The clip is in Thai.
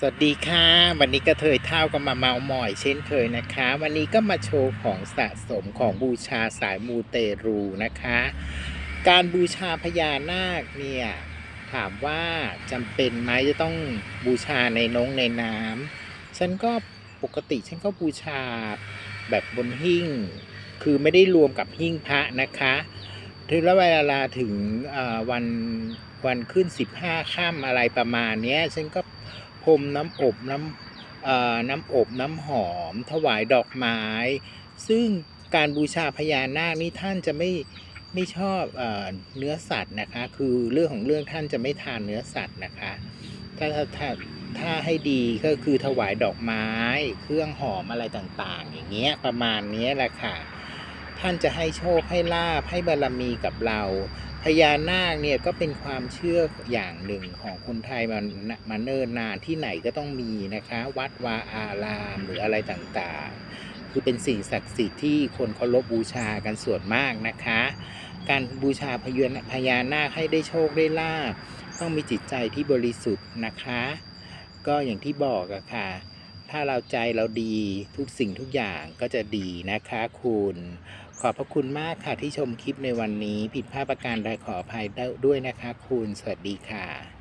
สวัสดีค่ะ วันนี้กระเทยเท่าก็มาเมาหมอยเช่นเคยนะคะ วันนี้ก็มาโชว์ของสะสมของบูชาสายมูเตรูนะคะ การบูชาพญานาคเนี่ยถามว่าจำเป็นไหมจะต้องบูชาในนงในน้ำฉันก็ปกติฉันก็บูชาแบบบนหิ้ง คือไม่ได้รวมกับหิ้งพระนะคะถึงแล้วเวลาถึงวันวันขึ้น 15 ค่ำอะไรประมาณนี้ฉันก็ พรมน้ำอบน้ำน้ำอบน้ำหอม ถวายดอกไม้ ซึ่งการบูชาพญานาคนี่ท่านจะไม่ไม่ชอบเอเนื้อสัตว์นะคะ คือเรื่องของเรื่องท่านจะไม่ทานเนื้อสัตว์นะคะ ถ้าถ้าถ้าถ้าให้ดีก็คือถวายดอกไม้ เครื่องหอมอะไรต่างๆ อย่างเงี้ยประมาณนี้แหละค่ะ ท่านจะให้โชคให้ลาบให้บารมีกับเรา พญานาคเนี่ยก็เป็นความเชื่ออย่างหนึ่งของคนไทยมามาเนิ่นนานที่ไหนก็ต้องมีนะคะ วัดวาอารามหรืออะไรต่างๆ คือเป็นสิ่งศักดิ์สิทธิ์ที่คนเคารพบูชากันส่วนมากนะคะ การบูชาพญาพญานาคให้ได้โชคได้ลาบต้องมีจิตใจที่บริสุทธิ์นะคะ ก็อย่างที่บอกอะค่ะ ถ้าเราใจเราดีทุกสิ่งทุกอย่างก็จะดีนะคะคุณ ขอบพระคุณมากค่ะที่ชมคลิปในวันนี้ ผิดพลาดประการใดขออภัยด้วยนะคะคุณ สวัสดีค่ะ